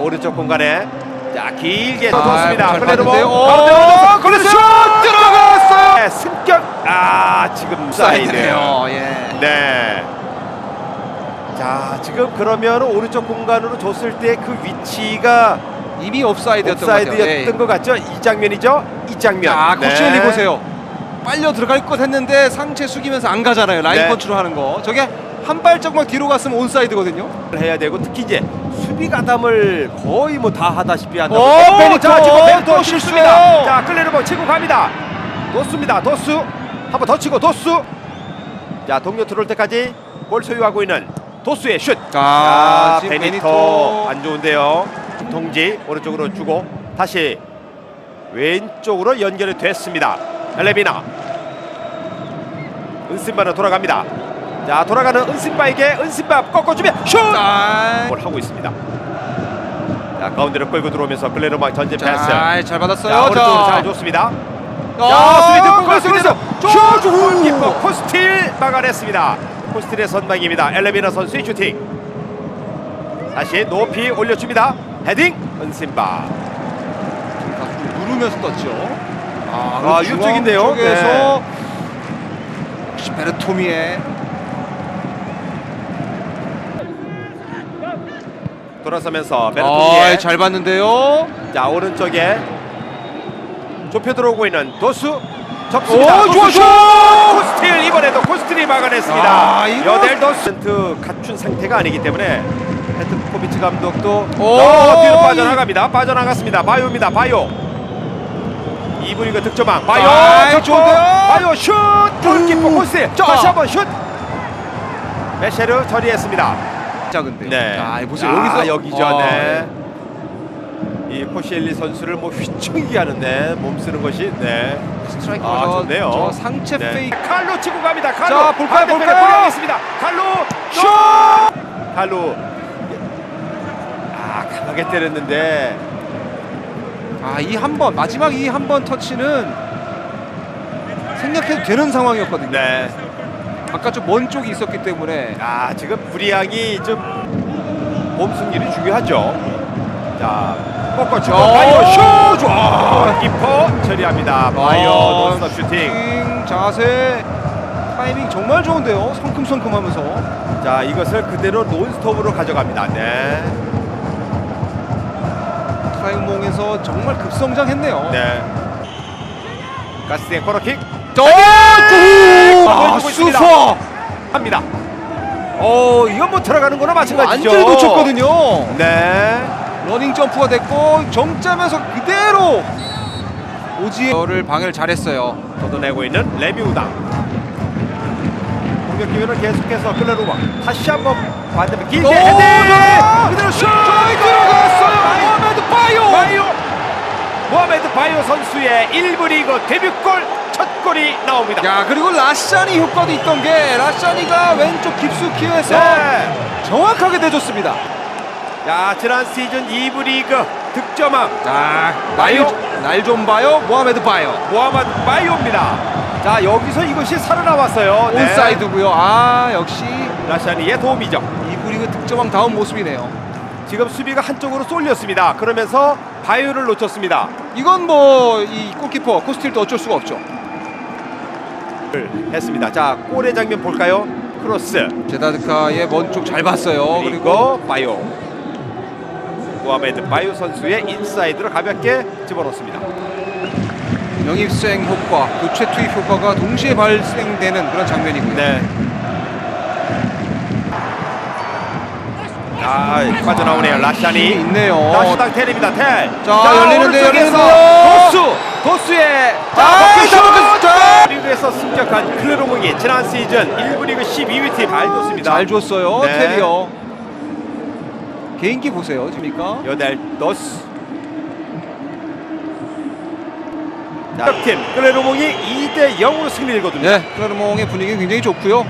오른쪽 공간에 자 길게 아, 뒀습니다. 가운데 올려서 걸렸어요. 슛 들어갔어요. 네, 승격 아 지금 사이드네요. 사이드네요. 예. 네. 자 지금 그러면 오른쪽 공간으로 줬을 때 그 위치가 이미 옵사이드였던 것 같아요. 옵사이드였던 예. 것 같죠? 이 장면이죠? 이 장면. 아, 네. 코치엘리 보세요. 빨려 들어갈 것 했는데 상체 숙이면서 안 가잖아요. 라인 네. 컨트롤 하는 거. 저게 한 발짝만 뒤로 갔으면 온사이드거든요. 해야 되고 특히 이제 수비 가담을 거의 뭐 다 하다시피 한다. 오, 베니토! 자 지금 베니토 또 실수입니다. 자 클레르모 치고 갑니다. 도수입니다. 도수 한번 더 치고 도수. 자 동료 들어올 때까지 볼 소유하고 있는 도수의 슛. 아, 베니토. 안 좋은데요. 동지 오른쪽으로 주고 다시 왼쪽으로 연결이 됐습니다. 엘레비나 은신바로 돌아갑니다. 자 돌아가는 은신바에게 은신바 꺾어주면 슛. 아, 뭘 하고 있습니다. 자 가운데로 끌고 들어오면서 클레르마 전진 패스. 자, 잘 받았어요. 자 오른쪽으로 잘 줬습니다. 아, 자 듣고 그렇죠, 그래서 그렇죠. 슛 골키퍼 코스틸 막아냈습니다. 코스틸의 선방입니다. 엘레비나 선수의 슈팅. 다시 높이 올려줍니다. 헤딩 은신바. 누르면서 떴죠. 아, 아, 이쪽인데요. 쪽에서 역시 베르토미의 돌아서면서 아, 베르토니에 잘 봤는데요. 자 오른쪽에 좁혀 들어오고 있는 도수 접습니다. 오, 도수 좋아, 슛! 좋아! 코스틸 이번에도 코스틸이 막아냈습니다. 아, 이거- 여델 도스 갖춘 상태가 아니기 때문에 페트코비치 감독도 오, 너 뒤로 이- 빠져나갑니다. 빠져나갔습니다. 바이오입니다. 바이오. 이브리그 득점왕 바이오 아, 접고 좋은데요? 바이오 슛 골키퍼 코스 자. 다시 한번 슛 메셰르 처리했습니다. 작은데. 네. 아, 보세요. 아, 여기서 여기죠. 아, 네. 이 코시엘리 선수를 뭐 휘청이게 하는데 몸 쓰는 것이 네. 스트라이커 아, 저, 좋네요. 저 상체 네. 페이크. 칼로 치고 갑니다. 칼로. 자, 볼까요, 반대편에 볼까요? 보내겠습니다. 칼로 슛! 칼로. 아, 강하게 때렸는데 아, 이 한 번 마지막 이 한 번 터치는 생략해도 되는 상황이었거든요. 네. 아까 좀 먼 쪽이 있었기 때문에 아, 지금 불이양이 좀 몸 승률이 중요하죠. 자, 어. 바이오 슛! 좋아! 골키퍼 처리합니다. 바이오 아, 논스톱 슈팅. 자세 타이밍 정말 좋은데요. 성큼성큼하면서 자 이것을 그대로 논스톱으로 가져갑니다. 네. 트라이몽에서 정말 급성장했네요. 네. 가스팅 코너킥 저! 아, 보여주고 있습니다. 합니다. 오 이건 뭐 들어가는 거나 마찬가지죠. 완전히 놓쳤거든요. 네. 러닝 점프가 됐고 정점에서 그대로 오지를 방해를 잘했어요. 걷어내고 있는 레미우당. 공격 기회는 계속해서 클레로바 다시 한번 반대편 길게 오, 헤딩! 그대로 슛 저기 들어갔어요. 모하메드 바이오. 바이오 모하메드 바이오 선수의 1부 리그 데뷔골 첫 골이 나옵니다. 야 그리고 라샤니 효과도 있던 게 라샤니가 왼쪽 깊숙이에서 네. 정확하게 내줬습니다. 자 지난 시즌 2부 리그 득점왕 자, 바이오. 날좀 봐요. 모하메드 바이오. 모하마드 바이오입니다. 자 여기서 이것이 살아나왔어요. 네. 온사이드고요. 아 역시 라샤니의 도움이죠. 이브리그 득점왕 다운 모습이네요. 지금 수비가 한쪽으로 쏠렸습니다. 그러면서 바이오를 놓쳤습니다. 이건 뭐 이 골키퍼 코스틸도 어쩔 수가 없죠. 했습니다. 자 골의 장면 볼까요? 크로스 제다드카의 먼 쪽 잘 봤어요. 그리고 그리고 바이오 모하메드 바이오 선수의 인사이드로 가볍게 집어넣습니다. 영입 수행 효과, 교체 투입 효과가 동시에 발생되는 그런 장면이고요. 네. 아 빠져나오네요. 라샤니 있네요. 다시 당 텔입니다. 텔. 자, 열리는데, 열리는데요. 도수 도수의 자, 먹혔죠. 자, 리그에서 승격한 클레로몽이 지난 시즌 1부 리그 12위 팀 잘 줬습니다. 잘 줬어요. 네. 테리어. 개인기 보세요. 지금니까 여덟 도스. 팀 클레로몽이 2대 0으로 승리를 거둡니다. 네, 클라르몽의 분위기 굉장히 좋고요.